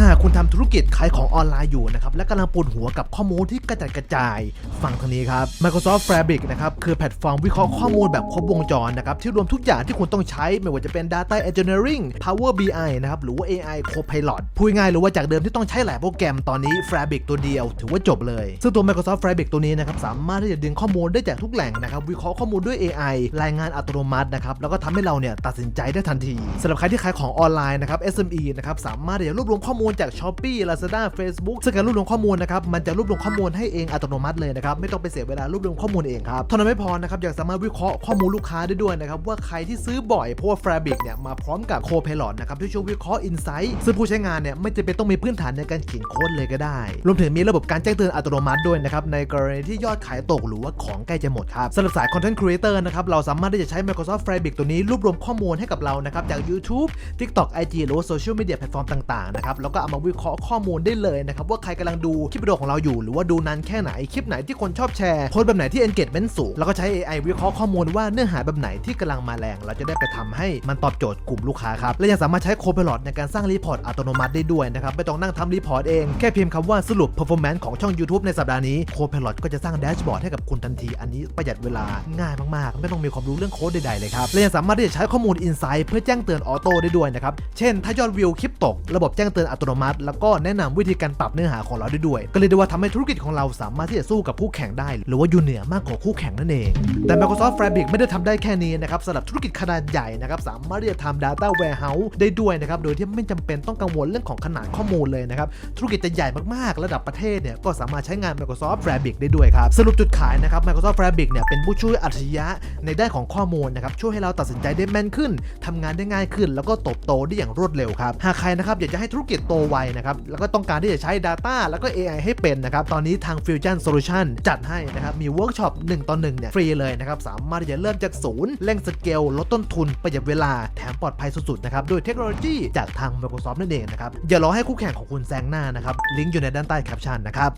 ถ้าคุณทำธุรกิจขายของออนไลน์อยู่นะครับและกำลังปวดหัวกับข้อมูลที่กระจัดกระจายฟังทางนี้ครับ Microsoft Fabric นะครับคือแพลตฟอร์มวิเคราะห์ข้อมูลแบบครบวงจรนะครับที่รวมทุกอย่างที่คุณต้องใช้ ไม่ว่าจะเป็น Data Engineering Power BI นะครับหรือว่า AI Copilot พูดง่ายหรือว่าจากเดิมที่ต้องใช้หลายโปรแกรมตอนนี้ Fabric ตัวเดียว ถือว่าจบเลย ซึ่งตัว Microsoft Fabric ตัวนี้นะครับสามารถที่จะดึงข้อมูลได้จากทุกแหล่งนะครับวิเคราะห์ข้อมูลด้วย AI รายงานอัตโนมัตินะครับแล้วก็ทำให้เราเนี่ยตัดสินใจได้ทันทีสำหรับใครที่ขายของออนไลน์นะครับ SME นะครับสามารถที่จะรวบรวมข้อมูลจาก Shopee Lazada Facebook ซึ่งการรวบรวมข้อมูลนะครับมันจะรวบรวมข้อมูลให้เองอัตโนมัติเลยนะครับไม่ต้องไปเสียเวลารวบรวมข้อมูลเองครับเท่านั้นไม่พอนะครับยังสามารถวิเคราะห์ข้อมูลลูกค้าได้ด้วยนะครับว่าใครที่ซื้อบ่อยเพราะว่า Fabric เนี่ยมาพร้อมกับ Copilot นะครับที่ช่วยวิเคราะห์ Insight ซึ่งผู้ใช้งานเนี่ยไม่จำเป็นต้องมีพื้นฐานในการเขียนโค้ดเลยก็ได้ รวมถึงมีระบบการแจ้งเตือนอัตโนมัติด้วยนะครับในกรณีที่ยอดขายตกหรือว่าของใกล้จะหมดครับสำหรับสาย Content Creator นะครับเราสามารถที่จะใช้ Microsoft Fabric ตัวนี้รวบรวมข้อมูลให้กับเรานะครับจาก YouTube TikTok IG หรือว่าโซเชียลมีเดียแพลตฟอร์มต่างๆนะครับแล้วก็เอามาวิเคราะห์ข้อมูลได้เลยนะครับว่าใครกำลังดูคลิปวิดีโอของเราอยู่ หรือว่าดูนานแค่ไหนคลิปไหนที่คนชอบแชร์โพสแบบไหนที่ engagement สูงแล้วก็ใช้ AI วิเคราะห์ข้อมูลว่าเนื้อหาแบบไหนที่กำลังมาแรง เราจะได้ไปทำให้มันตอบโจทย์กลุ่มลูกค้าครับและยังสามารถใช้ Copilot ในการสร้างรีพอร์ตอัตโนมัติได้ด้วยนะครับไม่ต้องนั่งทำรีพอร์ตเองแค่พิมพ์คำว่าสรุป performance ของช่อง YouTube ในสัปดาห์นี้ Copilot ก็จะสร้างแดชบอร์ดให้กับคุณทันที อันนี้ประหยัดเวลาง่ายมากๆ ไม่ต้องมีความรู้เรื่องโค้ดใดๆเลยครับและยังสามารถที่จะใช้ข้อมูล Insight เพื่อแจ้งเตือนออโต้ได้ด้วยนะครับเช่นถ้ายอดวิวคลิปตกระบบแจ้งเตือนอัตโนมัติ แล้วก็แนะนำวิธีการปรับเนื้อหาของเราได้ด้วย ก็เลยได้ว่าทำให้ธุรกิจของเราสามารถที่จะสู้กับคู่แข่งได้ หรือว่าอยู่เหนือมากกว่าคู่แข่งนั่นเอง แต่ Microsoft Fabric ไม่ได้ทำได้แค่นี้นะครับสำหรับธุรกิจขนาดใหญ่นะครับสามารถที่จะทำ Data Warehouse ได้ด้วยนะครับโดยที่ไม่จำเป็นต้องกังวลเรื่องของขนาดข้อมูลเลยนะครับธุรกิจจะใหญ่มากๆ ระดับประเทศเนี่ยก็สามารถใช้งาน Microsoft Fabric ได้ด้วยครับสรุปจุดขายนะครับ Microsoft Fabric เนี่ยเป็นผู้ช่วยอัจฉริยะในด้านของข้อมูลนะครับช่วยให้เราตัดสินใจได้แม่นขึ้นทำงานได้ง่ายขึ้น แล้วก็ตบโตได้อย่างรวดเร็วครับหากใครนะครับอยากจะให้ธุรกิจโตไวนะครับ แล้วก็ต้องการที่จะใช้ Data แล้วก็ AI ให้เป็นนะครับ ตอนนี้ทาง Fusion Solution จัดให้นะครับ มีเวิร์กช็อป1ต่อ1เนี่ยฟรีเลยนะครับ สามารถที่จะเริ่มจากศูนย์เร่งสเกลลดต้นทุนประหยัดเวลาแถมปลอดภัยสุดๆนะครับด้วยเทคโนโลยีจากทาง Microsoft นั่นเองนะครับอย่ารอให้คู่แข่งของคุณแซงหน้านะครับลิงก์อยู่ในด้านใต้แคปชั่นนะครับ